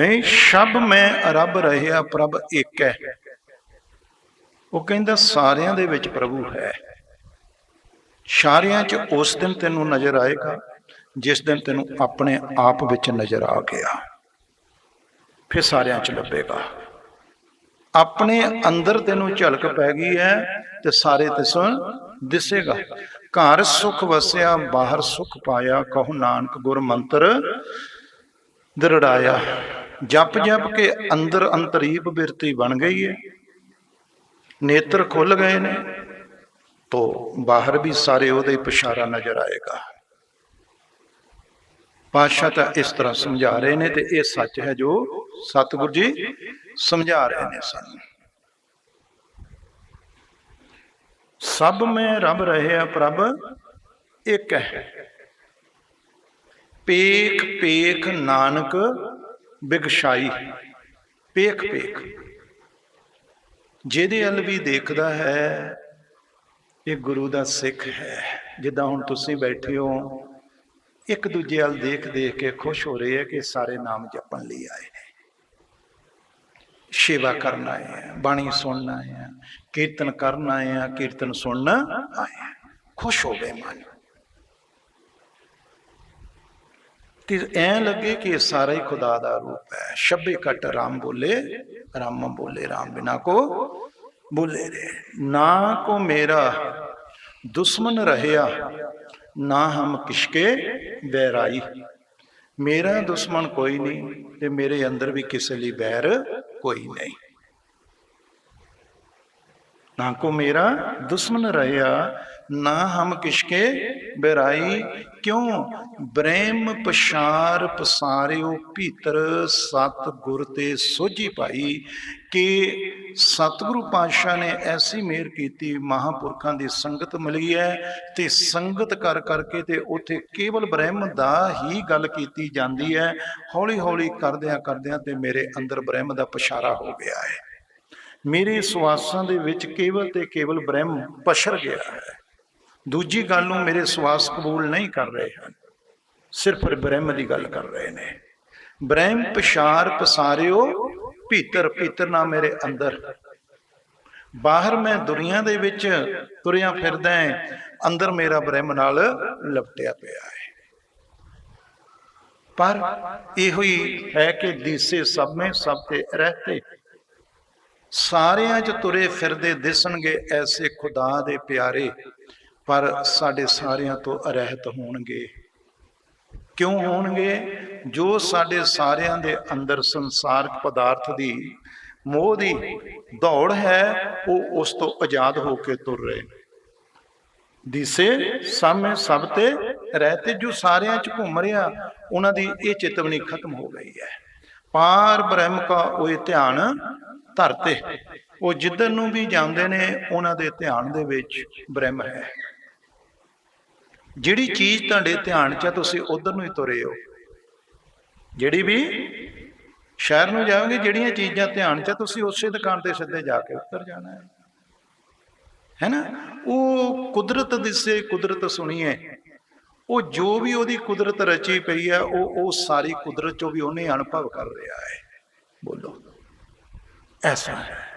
ਨਹੀਂ, ਸ਼ਬ ਮੈਂ ਰੱਬ ਰਹਿਆ, ਪ੍ਰਭ ਇੱਕ ਹੈ। ਉਹ ਕਹਿੰਦਾ, ਸਾਰਿਆਂ ਦੇ ਵਿੱਚ ਪ੍ਰਭੂ ਹੈ। ਸਾਰਿਆਂ 'ਚ ਉਸ ਦਿਨ ਤੈਨੂੰ ਨਜ਼ਰ ਆਏਗਾ, ਜਿਸ ਦਿਨ ਤੈਨੂੰ ਆਪਣੇ ਆਪ ਵਿੱਚ ਨਜ਼ਰ ਆ ਗਿਆ। ਫਿਰ ਸਾਰਿਆਂ 'ਚ ਲੱਭੇਗਾ। ਆਪਣੇ ਅੰਦਰ ਤੈਨੂੰ ਝਲਕ ਪੈ ਗਈ ਹੈ ਤੇ ਸਾਰੇ ਤਿਸੋਂ ਦਿਸੇਗਾ। ਘਰ ਸੁਖ ਵਸਿਆ, ਬਾਹਰ ਸੁਖ ਪਾਇਆ, ਕਹੋ ਨਾਨਕ ਗੁਰ ਮੰਤਰ ਦਰੜਾਇਆ। ਜਪ ਜਪ ਕੇ ਅੰਦਰ ਅੰਤਰੀਬ ਬਿਰਤੀ ਬਣ ਗਈ ਹੈ ਨੇਤਰ ਖੁੱਲ ਗਏ ਨੇ ਤੋ ਬਾਹਰ ਵੀ ਸਾਰੇ ਉਹਦੇ ਪਛਾਰਾ ਨਜ਼ਰ ਆਏਗਾ। ਪਾਸ਼ਾ ਤਾਂ ਇਸ ਤਰ੍ਹਾਂ ਸਮਝਾ ਰਹੇ ਨੇ ਤੇ ਇਹ ਸੱਚ ਹੈ ਜੋ ਸਤਿਗੁਰੂ ਜੀ ਸਮਝਾ ਰਹੇ ਨੇ ਸਾਨੂੰ। ਸਭ ਮੈਂ ਰੱਬ ਰਹਿਆ ਪ੍ਰਭ, ਇੱਕ ਹੈ। ਪੇਖ ਪੇਖ ਨਾਨਕ ਬਿਗਸ਼ਾਈ, ਪੇਖ ਪੇਖ। ਜਿਹਦੇ ਵੱਲ ਵੀ ਦੇਖਦਾ ਹੈ, ਇਹ ਗੁਰੂ ਦਾ ਸਿੱਖ ਹੈ। ਜਿੱਦਾਂ ਹੁਣ ਤੁਸੀਂ ਬੈਠੇ ਹੋ, ਇੱਕ ਦੂਜੇ ਵੱਲ ਦੇਖ ਦੇਖ ਕੇ ਖੁਸ਼ ਹੋ ਰਹੇ ਹੈ ਕਿ ਸਾਰੇ ਨਾਮ ਜਪਣ ਲਈ ਆਏ ਨੇ। ਸੇਵਾ ਕਰਨ ਆਏ ਆ, ਬਾਣੀ ਸੁਣਨ ਆਏ ਆ, ਕੀਰਤਨ ਕਰਨ ਆਏ ਆ, ਕੀਰਤਨ ਸੁਣਨ ਆਏ ਆ। ਖੁਸ਼ ਹੋਵੇ ਮਨ। ਤੇ ਐ ਲੱਗੇ ਕਿ ਇਹ ਸਾਰਾ ਹੀ ਖੁਦਾ ਦਾ ਰੂਪ ਹੈ। ਸ਼ਬੇ ਕਟ ਰਾਮ ਬੋਲੇ ਰਾਮ ਬੋਲੇ, ਰਾਮ ਬਿਨਾ ਕੋ ਬੋਲੇ ਰੇ ਨਾ ਕੋ ਮੇਰਾ ਦੁਸ਼ਮਨ ਰਹਿਆ, ਨਾ ਹਮ ਕਿਸ਼ਕੇ ਬੈਰਾਈ ਮੇਰਾ ਦੁਸ਼ਮਣ ਕੋਈ ਨਹੀਂ ਤੇ ਮੇਰੇ ਅੰਦਰ ਵੀ ਕਿਸੇ ਲਈ ਬੈਰ ਕੋਈ ਨਹੀਂ। ਨਾ ਕੋ ਮੇਰਾ ਦੁਸ਼ਮਨ ਰਹਿਆ ਨਾ ਹਮ ਕਿਸ਼ਕੇ ਬੈਰਾਈ? ਕਿਉਂ? ਬ੍ਰਹਮ ਪਛਾਰ ਪਸਾਰਿਓ ਭੀਤਰ ਸਤ ਗੁਰ ਤੇ ਸੋਝੀ ਪਾਈ ਕਿ ਸਤਿਗੁਰੂ ਪਾਤਸ਼ਾਹ ਨੇ ਐਸੀ ਮਿਹਰ ਕੀਤੀ, ਮਹਾਪੁਰਖਾਂ ਦੀ ਸੰਗਤ ਮਿਲੀ ਹੈ ਤੇ ਸੰਗਤ ਕਰ ਕਰਕੇ ਤੇ ਉੱਥੇ ਕੇਵਲ ਬ੍ਰਹਮ ਦਾ ਹੀ ਗੱਲ ਕੀਤੀ ਜਾਂਦੀ ਹੈ। ਹੌਲੀ ਹੌਲੀ ਕਰਦਿਆਂ ਕਰਦਿਆਂ ਤੇ ਮੇਰੇ ਅੰਦਰ ਬ੍ਰਹਮ ਦਾ ਪਛਾਰਾ ਹੋ ਗਿਆ ਹੈ। ਮੇਰੇ ਸਵਾਸਾਂ ਦੇ ਵਿੱਚ ਕੇਵਲ ਤੇ ਕੇਵਲ ਬ੍ਰਹਮ ਪਛਰ ਗਿਆ ਹੈ। ਦੂਜੀ ਗੱਲ ਨੂੰ ਮੇਰੇ ਸਵਾਸ ਕਬੂਲ ਨਹੀਂ ਕਰ ਰਹੇ ਹਨ। ਸਿਰਫ ਬ੍ਰਹਮ ਦੀ ਗੱਲ ਕਰ ਰਹੇ ਨੇ। ਬ੍ਰਹਮ ਪਛਾਰ ਪਸਾਰਿਓ, ਭੀਤਰ ਭੀਤਰ ਨਾ ਮੇਰੇ ਅੰਦਰ। ਬਾਹਰ ਮੈਂ ਦੁਨੀਆ ਦੇ ਵਿੱਚ ਤੁਰਿਆ ਫਿਰਦਾ ਹਾਂ ਅੰਦਰ ਮੇਰਾ ਬ੍ਰਹਮ ਨਾਲ ਲਪਟਿਆ ਪਿਆ ਹੈ ਪਰ ਇਹੋ ਹੀ ਹੈ ਕਿ ਦੀਸੇ ਸਭ में ਸਭ ਤੇ ਰਹਤੇ। ਸਾਰਿਆਂ 'ਚ ਤੁਰੇ ਫਿਰਦੇ ਦਿਸਣਗੇ ਐਸੇ ਖੁਦਾ ਦੇ ਪਿਆਰੇ। ਪਰ ਸਾਡੇ ਸਾਰਿਆਂ ਤੋਂ ਅਰਹਿਤ ਹੋਣਗੇ। ਕਿਉਂ ਹੋਣਗੇ? ਜੋ ਸਾਡੇ ਸਾਰਿਆਂ ਦੇ ਅੰਦਰ ਸੰਸਾਰਕ ਪਦਾਰਥ ਦੀ ਮੋਹ ਦੀ ਦੌੜ ਹੈ, ਉਹ ਉਸ ਤੋਂ ਆਜ਼ਾਦ ਹੋ ਕੇ ਤੁਰ ਰਹੇ ਨੇ। ਦਿਸੇ ਸਾਹਮਣੇ ਸਭ ਤੇ ਰਹਤੇ ਜੋ ਸਾਰਿਆਂ ਚ ਘੁੰਮ ਰਿਹਾ, ਉਹਨਾਂ ਦੀ ਇਹ ਚੇਤਵਨੀ ਖਤਮ ਹੋ ਗਈ ਹੈ। ਪਾਰ ਬ੍ਰਹਮ ਕਾ ਉਹ ਧਿਆਨ ਧਰਤੇ। ਉਹ ਜਿੱਧਰ ਨੂੰ ਵੀ ਜਾਂਦੇ ਨੇ, ਉਹਨਾਂ ਦੇ ਧਿਆਨ ਦੇ ਵਿੱਚ ਬ੍ਰਹਮ ਹੈ। ਜਿਹੜੀ ਚੀਜ਼ ਤੁਹਾਡੇ ਧਿਆਨ 'ਚ ਆ ਤੁਸੀਂ ਉਧਰ ਨੂੰ ਹੀ ਤੁਰੇ ਹੋ। ਜਿਹੜੀ ਵੀ ਸ਼ਹਿਰ ਨੂੰ ਜਾਓਗੇ ਜਿਹੜੀਆਂ ਚੀਜ਼ਾਂ ਧਿਆਨ 'ਚ ਆ, ਤੁਸੀਂ ਉਸੇ ਦੁਕਾਨ ਤੇ ਸਿੱਧੇ ਜਾ ਕੇ ਉੱਤਰ ਜਾਣਾ ਹੈ। ਹੈ ਨਾ? ਉਹ ਕੁਦਰਤ ਦਿਸੇ ਕੁਦਰਤ ਸੁਣੀਏ। ਉਹ ਜੋ ਵੀ ਉਹਦੀ ਕੁਦਰਤ ਰਚੀ ਪਈ ਹੈ ਉਹ ਉਹ ਸਾਰੀ ਕੁਦਰਤ ਚੋਂ ਵੀ ਉਹਨੇ ਅਨੁਭਵ ਕਰ ਰਿਹਾ ਹੈ। ਬੋਲੋ। ਐਸਾ ਹੈ।